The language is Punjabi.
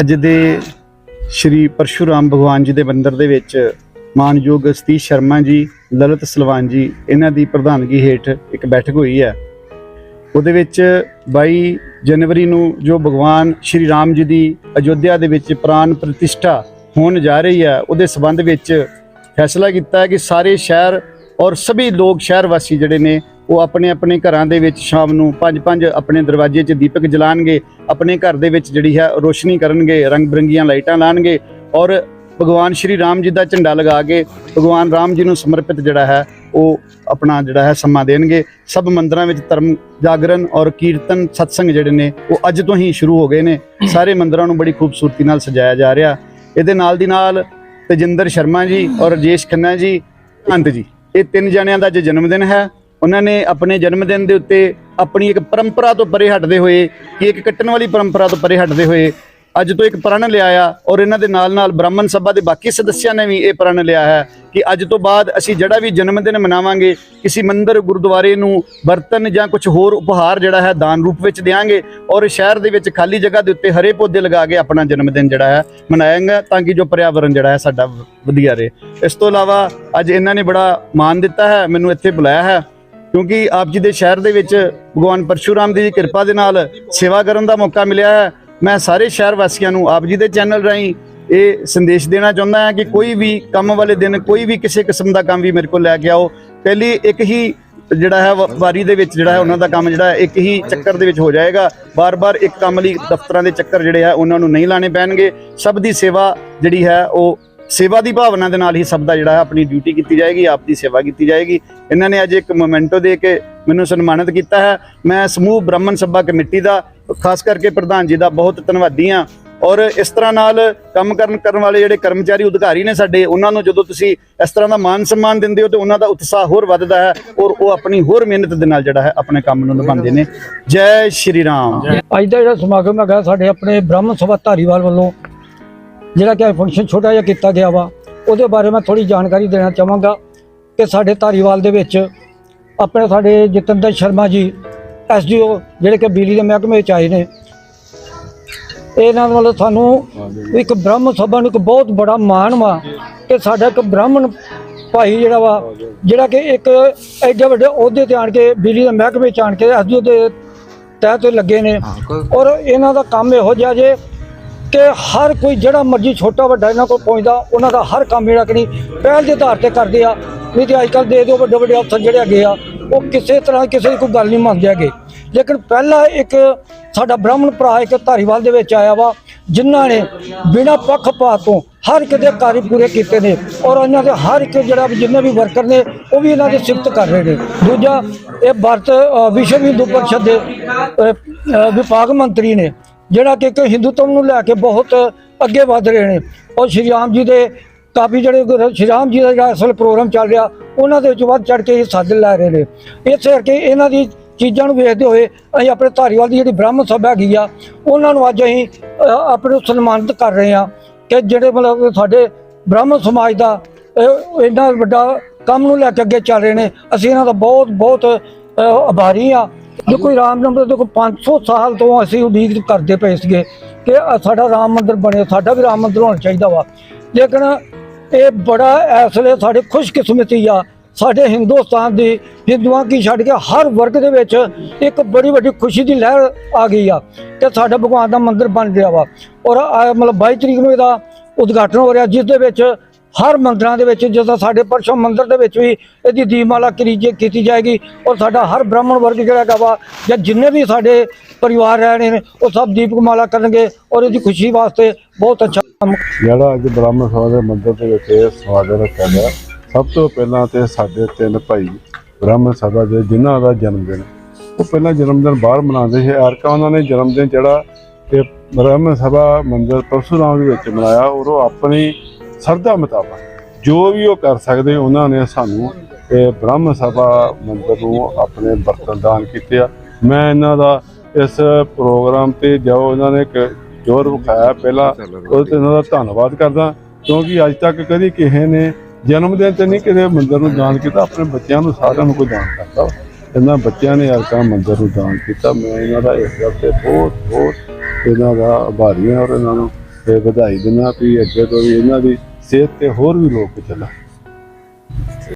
ਅੱਜ ਦੇ ਸ਼੍ਰੀ ਪਰਸ਼ੂਰਾਮ ਭਗਵਾਨ ਜੀ ਦੇ ਮੰਦਿਰ ਦੇ ਵਿੱਚ ਮਾਨਯੋਗ ਸਤੀਸ਼ ਸ਼ਰਮਾ ਜੀ, ਲਲਿਤ ਸਲਵਾਨ ਜੀ, ਇਹਨਾਂ ਦੀ ਪ੍ਰਧਾਨਗੀ ਹੇਠ ਇੱਕ ਬੈਠਕ ਹੋਈ ਹੈ। ਉਹਦੇ ਵਿੱਚ 22 ਜਨਵਰੀ ਨੂੰ ਜੋ ਭਗਵਾਨ ਸ਼੍ਰੀ ਰਾਮ ਜੀ ਦੀ ਅਯੋਧਿਆ ਦੇ ਵਿੱਚ ਪ੍ਰਾਨ ਪ੍ਰਤਿਸ਼ਠਾ ਹੋਣ ਜਾ ਰਹੀ ਹੈ, ਉਹਦੇ ਸਬੰਧ ਵਿੱਚ ਫੈਸਲਾ ਕੀਤਾ ਹੈ ਕਿ ਸਾਰੇ ਸ਼ਹਿਰ ਔਰ ਸਭੀ ਲੋਕ ਸ਼ਹਿਰ ਵਾਸੀ ਜਿਹੜੇ ਨੇ ਉਹ ਆਪਣੇ ਆਪਣੇ ਘਰਾਂ ਦੇ ਵਿੱਚ ਸ਼ਾਮ ਨੂੰ ਪੰਜ ਪੰਜ ਆਪਣੇ ਦਰਵਾਜ਼ੇ 'ਚ ਦੀਪਕ ਜਲਾਣਗੇ, ਆਪਣੇ ਘਰ ਦੇ ਵਿੱਚ ਜਿਹੜੀ ਹੈ ਰੋਸ਼ਨੀ ਕਰਨਗੇ, ਰੰਗ ਬਰੰਗੀਆਂ ਲਾਈਟਾਂ ਲਾਣਗੇ ਔਰ ਭਗਵਾਨ ਸ਼੍ਰੀ ਰਾਮ ਜੀ ਦਾ ਝੰਡਾ ਲਗਾ ਕੇ ਭਗਵਾਨ ਰਾਮ ਜੀ ਨੂੰ ਸਮਰਪਿਤ ਜਿਹੜਾ ਹੈ ਉਹ ਆਪਣਾ ਜਿਹੜਾ ਹੈ ਸਮਾਂ ਦੇਣਗੇ। ਸਭ ਮੰਦਰਾਂ ਵਿੱਚ ਧਰਮ ਜਾਗਰਣ ਔਰ ਕੀਰਤਨ, ਸਤਸੰਗ ਜਿਹੜੇ ਨੇ ਉਹ ਅੱਜ ਤੋਂ ਹੀ ਸ਼ੁਰੂ ਹੋ ਗਏ ਨੇ। ਸਾਰੇ ਮੰਦਰਾਂ ਨੂੰ ਬੜੀ ਖੂਬਸੂਰਤੀ ਨਾਲ ਸਜਾਇਆ ਜਾ ਰਿਹਾ। ਇਹਦੇ ਨਾਲ ਦੀ ਨਾਲ ਤੇਜਿੰਦਰ ਸ਼ਰਮਾ ਜੀ ਔਰ ਰਜੇਸ਼ ਖੰਨਾ ਜੀ ਅੰਤ ਜੀ, ਇਹ ਤਿੰਨ ਜਣਿਆਂ ਦਾ ਅੱਜ ਜਨਮ ਦਿਨ ਹੈ। ਉਹਨਾਂ ਨੇ ਆਪਣੇ ਜਨਮ ਦਿਨ ਦੇ ਉੱਤੇ ਆਪਣੀ ਇੱਕ ਪਰੰਪਰਾ ਤੋਂ ਪਰੇ ਹਟਦੇ ਹੋਏ, ਕਿ ਇੱਕ ਕੱਟਣ ਵਾਲੀ ਪਰੰਪਰਾ ਤੋਂ ਪਰੇ ਹਟਦੇ ਹੋਏ, ਅੱਜ ਤੋਂ ਇੱਕ ਪ੍ਰਣ ਲਿਆ ਆ ਔਰ ਇਹਨਾਂ ਦੇ ਨਾਲ ਨਾਲ ਬ੍ਰਾਹਮਣ ਸਭਾ ਦੇ ਬਾਕੀ ਸਦੱਸਿਆਂ ਨੇ ਵੀ ਇਹ ਪ੍ਰਣ ਲਿਆ ਹੈ ਕਿ ਅੱਜ ਤੋਂ ਬਾਅਦ ਅਸੀਂ ਜਿਹੜਾ ਵੀ ਜਨਮ ਦਿਨ ਮਨਾਵਾਂਗੇ, ਕਿਸੇ ਮੰਦਿਰ, ਗੁਰਦੁਆਰੇ ਨੂੰ ਬਰਤਨ ਜਾਂ ਕੁਝ ਹੋਰ ਉਪਹਾਰ ਜਿਹੜਾ ਹੈ ਦਾਨ ਰੂਪ ਵਿੱਚ ਦੇਵਾਂਗੇ ਔਰ ਸ਼ਹਿਰ ਦੇ ਵਿੱਚ ਖਾਲੀ ਜਗ੍ਹਾ ਦੇ ਉੱਤੇ ਹਰੇ ਪੌਦੇ ਲਗਾ ਕੇ ਆਪਣਾ ਜਨਮ ਦਿਨ ਜਿਹੜਾ ਹੈ ਮਨਾਵਾਂਗੇ ਤਾਂ ਕਿ ਜੋ ਪਰਿਆਵਰਨ ਜਿਹੜਾ ਹੈ ਸਾਡਾ ਵਧੀਆ ਰਹੇ। ਇਸ ਤੋਂ ਇਲਾਵਾ ਅੱਜ ਇਹਨਾਂ ਨੇ ਬੜਾ ਮਾਣ ਦਿੱਤਾ ਹੈ, ਮੈਨੂੰ ਇੱਥੇ ਬੁਲਾਇਆ ਹੈ। ਕਿਉਂਕਿ ਆਪ ਜੀ ਦੇ ਸ਼ਹਿਰ ਦੇ ਵਿੱਚ ਭਗਵਾਨ ਪਰਸ਼ੂਰਾਮ ਦੀ ਕਿਰਪਾ ਦੇ ਨਾਲ ਸੇਵਾ ਕਰਨ ਦਾ ਮੌਕਾ ਮਿਲਿਆ ਹੈ। ਮੈਂ ਸਾਰੇ ਸ਼ਹਿਰ ਵਾਸੀਆਂ ਨੂੰ ਆਪ ਜੀ ਦੇ ਚੈਨਲ ਰਾਹੀਂ ਇਹ ਸੰਦੇਸ਼ ਦੇਣਾ ਚਾਹੁੰਦਾ ਹਾਂ ਕਿ ਕੋਈ ਵੀ ਕੰਮ ਵਾਲੇ ਦਿਨ ਕੋਈ ਵੀ ਕਿਸੇ ਕਿਸਮ ਦਾ ਕੰਮ ਵੀ ਮੇਰੇ ਕੋਲ ਲੈ ਕੇ ਆਓ। ਪਹਿਲੀ ਇੱਕ ਹੀ ਜਿਹੜਾ ਹੈ ਵ- ਵਾਰੀ ਦੇ ਵਿੱਚ ਜਿਹੜਾ ਹੈ ਉਹਨਾਂ ਦਾ ਕੰਮ ਜਿਹੜਾ ਇੱਕ ਹੀ ਚੱਕਰ ਦੇ ਵਿੱਚ ਹੋ ਜਾਏਗਾ। ਬਾਰ-ਬਾਰ ਇੱਕ ਕੰਮ ਲਈ ਦਫ਼ਤਰਾਂ ਦੇ ਚੱਕਰ ਜਿਹੜੇ ਹੈ, ਉਹਨਾਂ ਨੂੰ ਨਹੀਂ ਲਾਣੇ ਪੈਣਗੇ। ਸਭ ਦੀ ਸੇਵਾ ਜਿਹੜੀ ਹੈ, ਉਹ ਸੇਵਾ ਦੀ ਭਾਵਨਾ ਦੇ ਨਾਲ ਹੀ ਸਭ ਦਾ ਜਿਹੜਾ ਹੈ ਆਪਣੀ ਡਿਊਟੀ ਕੀਤੀ ਜਾਏਗੀ, ਆਪ ਦੀ ਸੇਵਾ ਕੀਤੀ ਜਾਏਗੀ। ਇਹਨਾਂ ਨੇ ਅੱਜ ਇੱਕ ਮੋਮੈਂਟੋ ਦੇ ਕੇ ਮੈਨੂੰ ਸਨਮਾਨਿਤ ਕੀਤਾ ਹੈ। ਮੈਂ ਸਮੂਹ ਬ੍ਰਾਹਮਣ ਸਭਾ ਕਮੇਟੀ ਦਾ, ਖਾਸ ਕਰਕੇ ਪ੍ਰਧਾਨ ਜੀ ਦਾ ਬਹੁਤ ਧੰਨਵਾਦੀ ਹਾਂ। ਔਰ ਇਸ ਤਰ੍ਹਾਂ ਨਾਲ ਕੰਮ ਕਰਨ ਕਰਨ ਵਾਲੇ ਜਿਹੜੇ ਕਰਮਚਾਰੀ ਅਧਿਕਾਰੀ ਨੇ ਸਾਡੇ, ਉਹਨਾਂ ਨੂੰ ਜਦੋਂ ਤੁਸੀਂ ਇਸ ਤਰ੍ਹਾਂ ਦਾ ਮਾਨ ਸਨਮਾਨ ਦਿੰਦੇ ਹੋ ਤੇ ਉਹਨਾਂ ਦਾ ਉਤਸ਼ਾਹ ਹੋਰ ਵੱਧਦਾ ਹੈ ਔਰ ਉਹ ਆਪਣੀ ਹੋਰ ਮਿਹਨਤ ਦੇ ਨਾਲ ਜਿਹੜਾ ਹੈ ਆਪਣੇ ਕੰਮ ਨੂੰ ਨਿਭਾਉਂਦੇ ਨੇ। ਜੈ ਸ਼੍ਰੀ ਰਾਮ। ਅੱਜ ਦਾ ਜਿਹੜਾ ਸਮਾਗਮ ਹੈਗਾ, ਸਾਡੇ ਆਪਣੇ ਬ੍ਰਹਮ ਸਭਾ ਧਾਰੀਵਾਲ ਵੱਲੋਂ ਜਿਹੜਾ ਕਿ ਫੰਕਸ਼ਨ ਛੋਟਾ ਜਿਹਾ ਕੀਤਾ ਗਿਆ ਵਾ ਉਹਦੇ ਬਾਰੇ ਮੈਂ ਥੋੜੀ ਜਾਣਕਾਰੀ ਦੇਣਾ ਚਾਹਾਂਗਾ ਕਿ ਸਾਡੇ ਧਾਰੀਵਾਲ ਦੇ ਵਿੱਚ ਆਪਣੇ ਸਾਡੇ ਜਤਿੰਦਰ ਸ਼ਰਮਾ ਜੀ ਐਸਡੀਓ ਜਿਹੜੇ ਕਿ ਬਿਜਲੀ ਦੇ ਮਹਿਕਮੇ ਵਿੱਚ ਆਏ ਨੇ ਇਹਨਾਂ ਵੱਲੋਂ ਸਾਨੂੰ ਇੱਕ ਬ੍ਰਹਮ ਸਭਾ ਨੂੰ ਇੱਕ ਬਹੁਤ ਬੜਾ ਮਾਣ ਵਾ ਕਿ ਸਾਡਾ ਇੱਕ ਬ੍ਰਾਹਮਣ ਭਾਈ ਜਿਹੜਾ ਵਾ ਜਿਹੜਾ ਕਿ ਇੱਕ ਐਡੇ ਵੱਡੇ ਅਹੁਦੇ ਤੇ ਆਣ ਕੇ ਬਿਜਲੀ ਦੇ ਮਹਿਕਮੇ ਚ ਆਣ ਕੇ ਐਸਡੀਓ ਦੇ ਤਹਿ ਤੇ ਲੱਗੇ ਨੇ ਔਰ ਇਹਨਾਂ ਦਾ ਕੰਮ ਇਹੋ ਜਿਹਾ ਜੇ ਕਿ ਹਰ ਕੋਈ ਜਿਹੜਾ ਮਰਜ਼ੀ ਛੋਟਾ ਵੱਡਾ ਇਹਨਾਂ ਕੋਲ ਪਹੁੰਚਦਾ, ਉਹਨਾਂ ਦਾ ਹਰ ਕੰਮ ਜਿਹੜਾ ਕਿ ਨਹੀਂ, ਪਹਿਲ ਦੇ ਆਧਾਰ ਤੇ ਕਰਦੇ ਆ। ਨਹੀਂ ਤੇ ਅੱਜ ਕੱਲ ਦੇ ਦਿਓ ਵੱਡੇ ਵੱਡੇ ਅਫਸਰ ਜਿਹੜੇ ਹੈਗੇ ਆ, ਉਹ ਕਿਸੇ ਤਰ੍ਹਾਂ ਕਿਸੇ ਦੀ ਕੋਈ ਗੱਲ ਨਹੀਂ ਮੰਨਦੇ ਹੈਗੇ। ਲੇਕਿਨ ਪਹਿਲਾ ਇੱਕ ਸਾਡਾ ਬ੍ਰਾਹਮਣ ਭਰਾ ਇੱਕ ਧਾਰੀਵਾਲ ਦੇ ਵਿੱਚ ਆਇਆ ਵਾ, ਜਿਨ੍ਹਾਂ ਨੇ ਬਿਨਾਂ ਪੱਖਪਾਤ ਤੋਂ ਹਰ ਇੱਕ ਦੇ ਕਾਰਜ ਪੂਰੇ ਕੀਤੇ ਨੇ ਔਰ ਇਹਨਾਂ ਦੇ ਹਰ ਇੱਕ ਜਿਹੜਾ ਜਿੰਨੇ ਵੀ ਵਰਕਰ ਨੇ, ਉਹ ਵੀ ਇਹਨਾਂ ਦੀ ਸਿਫਤ ਕਰ ਰਹੇ ਨੇ। ਦੂਜਾ, ਇਹ ਭਾਰਤ ਵਿਸ਼ਵ ਹਿੰਦੂ ਪਰਿਸ਼ਦ ਦੇ ਵਿਭਾਗ ਮੰਤਰੀ ਨੇ। ਜਿਹੜਾ ਕਿ ਇੱਕ ਹਿੰਦੂਤਵ ਨੂੰ ਲੈ ਕੇ ਬਹੁਤ ਅੱਗੇ ਵਧ ਰਹੇ ਨੇ। ਔਰ ਸ਼੍ਰੀ ਰਾਮ ਜੀ ਦੇ ਕਾਫੀ ਜਿਹੜੇ ਸ਼੍ਰੀ ਰਾਮ ਜੀ ਦਾ ਜਿਹੜਾ ਅਸਲ ਪ੍ਰੋਗਰਾਮ ਚੱਲ ਰਿਹਾ, ਉਹਨਾਂ ਦੇ ਵਿੱਚ ਵੱਧ ਚੜ ਕੇ ਹਿੱਸਾ ਲੈ ਰਹੇ ਨੇ। ਇਸ ਕਰਕੇ ਇਹਨਾਂ ਦੀ ਚੀਜ਼ਾਂ ਨੂੰ ਵੇਖਦੇ ਹੋਏ ਅਸੀਂ ਆਪਣੇ ਧਾਰੀਵਾਲ ਦੀ ਜਿਹੜੀ ਬ੍ਰਹਮ ਸਭਾ ਹੈਗੀ ਆ, ਉਹਨਾਂ ਨੂੰ ਅੱਜ ਅਸੀਂ ਆਪਣੇ ਸਨਮਾਨਿਤ ਕਰ ਰਹੇ ਆ ਕਿ ਜਿਹੜੇ ਮਤਲਬ ਸਾਡੇ ਬ੍ਰਾਹਮਣ ਸਮਾਜ ਦਾ ਇੰਨਾ ਵੱਡਾ ਕੰਮ ਨੂੰ ਲੈ ਕੇ ਅੱਗੇ ਚੱਲ ਰਹੇ ਨੇ। ਅਸੀਂ ਇਹਨਾਂ ਦਾ ਬਹੁਤ ਬਹੁਤ ਆਭਾਰੀ ਆ ਜੋ ਕੋਈ ਰਾਮ ਨੰਬਰ ਦੇਖੋ 500 ਸਾਲ ਤੋਂ ਅਸੀਂ ਉਡੀਕ ਕਰਦੇ ਪਏ ਸੀਗੇ ਕਿ ਸਾਡਾ ਰਾਮ ਮੰਦਰ ਬਣੇ ਸਾਡਾ ਵੀ ਰਾਮ ਮੰਦਰ ਹੋਣਾ ਚਾਹੀਦਾ ਵਾ। ਲੇਕਿਨ ਇਹ ਬੜਾ ਇਸ ਵੇਲੇ ਸਾਡੇ ਖੁਸ਼ਕਿਸਮਤੀ ਆ, ਸਾਡੇ ਹਿੰਦੁਸਤਾਨ ਦੀ ਹਿੰਦੂਆਂ ਕੀ ਛੱਡ ਕੇ ਹਰ ਵਰਗ ਦੇ ਵਿੱਚ ਇੱਕ ਬੜੀ ਵੱਡੀ ਖੁਸ਼ੀ ਦੀ ਲਹਿਰ ਆ ਗਈ ਆ ਕਿ ਸਾਡਾ ਭਗਵਾਨ ਦਾ ਮੰਦਿਰ ਬਣ ਗਿਆ ਵਾ। ਔਰ ਮਤਲਬ 22 ਤਰੀਕ ਨੂੰ ਇਹਦਾ ਉਦਘਾਟਨ ਹੋ ਰਿਹਾ, ਜਿਸ ਦੇ ਵਿੱਚ ਹਰ ਮੰਦਰਾਂ ਦੇ ਵਿੱਚ ਜਿਸ ਸਾਡੇ ਪਰਸ਼ਮ ਮੰਦਰ ਦੇ ਵਿੱਚ ਵੀ ਇਹਦੀ ਦੀਪਮਾਲਾ ਕਰੀਜੇ ਕੀਤੀ ਜਾਏਗੀ ਔਰ ਸਾਡਾ ਹਰ ਬ੍ਰਾਹਮਣ ਵਰਗ ਜਿਹੜਾ ਹੈਗਾ ਵਾ, ਜਾਂ ਜਿੰਨੇ ਵੀ ਸਾਡੇ ਪਰਿਵਾਰ ਰਹਿ ਰਹੇ ਨੇ, ਉਹ ਸਭ ਦੀਪਮਾਲਾ ਕਰਨਗੇ ਔਰ ਇਹਦੀ ਖੁਸ਼ੀ ਵਾਸਤੇ ਬਹੁਤ ਅੱਛਾ ਜਿਹੜਾ ਅੱਜ ਬ੍ਰਾਹਮਣ ਸਭਾ ਦੇ ਮੰਦਰ ਦੇ ਵਿੱਚ ਇਹ ਸਮਾਗਮ ਰੱਖਿਆ ਗਿਆ ਸਭ ਤੋਂ ਪਹਿਲਾਂ ਤੇ ਸਾਡੇ ਤਿੰਨ ਭਾਈ ਬ੍ਰਾਹਮਣ ਸਭਾ ਦੇ, ਜਿਨ੍ਹਾਂ ਦਾ ਜਨਮ ਦਿਨ, ਉਹ ਪਹਿਲਾਂ ਜਨਮ ਦਿਨ ਬਾਹਰ ਮਨਾਉਂਦੇ ਸੀ ਐਰਕਾ ਉਹਨਾਂ ਨੇ ਜਨਮ ਦਿਨ ਜਿਹੜਾ ਕਿ ਬ੍ਰਾਹਮਣ ਸਭਾ ਮੰਦਰ ਪਰਸ਼ੂਰਾਮ ਦੇ ਵਿੱਚ ਮਨਾਇਆ ਔਰ ਉਹ ਆਪਣੀ ਸਰਦਾ ਮੁਤਾਬਕ ਜੋ ਵੀ ਉਹ ਕਰ ਸਕਦੇ ਉਹਨਾਂ ਨੇ ਸਾਨੂੰ ਇਹ ਬ੍ਰਾਹਮਣ ਸਭਾ ਮੰਦਰ ਨੂੰ ਆਪਣੇ ਬਰਤਨ ਦਾਨ ਕੀਤੇ ਆ। ਮੈਂ ਇਹਨਾਂ ਦਾ ਇਸ ਪ੍ਰੋਗਰਾਮ ਤੇ ਜੋ ਇਹਨਾਂ ਨੇ ਜੋਰ ਵਿਖਾਇਆ ਪਹਿਲਾਂ ਉਹਦੇ ਤੇ ਇਹਨਾਂ ਦਾ ਧੰਨਵਾਦ ਕਰਦਾ ਕਿਉਂਕਿ ਅੱਜ ਤੱਕ ਕਦੀ ਕਿਸੇ ਨੇ ਜਨਮ ਦਿਨ ਤੇ ਨਹੀਂ ਕਿਸੇ ਮੰਦਰ ਨੂੰ ਦਾਨ ਕੀਤਾ ਆਪਣੇ ਬੱਚਿਆਂ ਨੂੰ ਸਾਰਿਆਂ ਨੂੰ ਕੋਈ ਦਾਨ ਕਰਦਾ। ਇਹਨਾਂ ਬੱਚਿਆਂ ਨੇ ਅਰਕਾ ਮੰਦਰ ਨੂੰ ਦਾਨ ਕੀਤਾ। ਮੈਂ ਇਹਨਾਂ ਦਾ ਇਸ ਗੱਲ ਤੇ ਬਹੁਤ ਬਹੁਤ ਇਹਨਾਂ ਦਾ ਆਭਾਰੀ ਹਾਂ ਔਰ ਇਹਨਾਂ ਨੂੰ ਵਧਾਈ ਦਿੰਦਾ ਵੀ ਅੱਗੇ ਤੋਂ ਵੀ ਇਹਨਾਂ ਦੀ ਸਿਹਤ ਤੇ ਹੋਰ ਵੀ ਲੋਕ ਚੱਲਣ।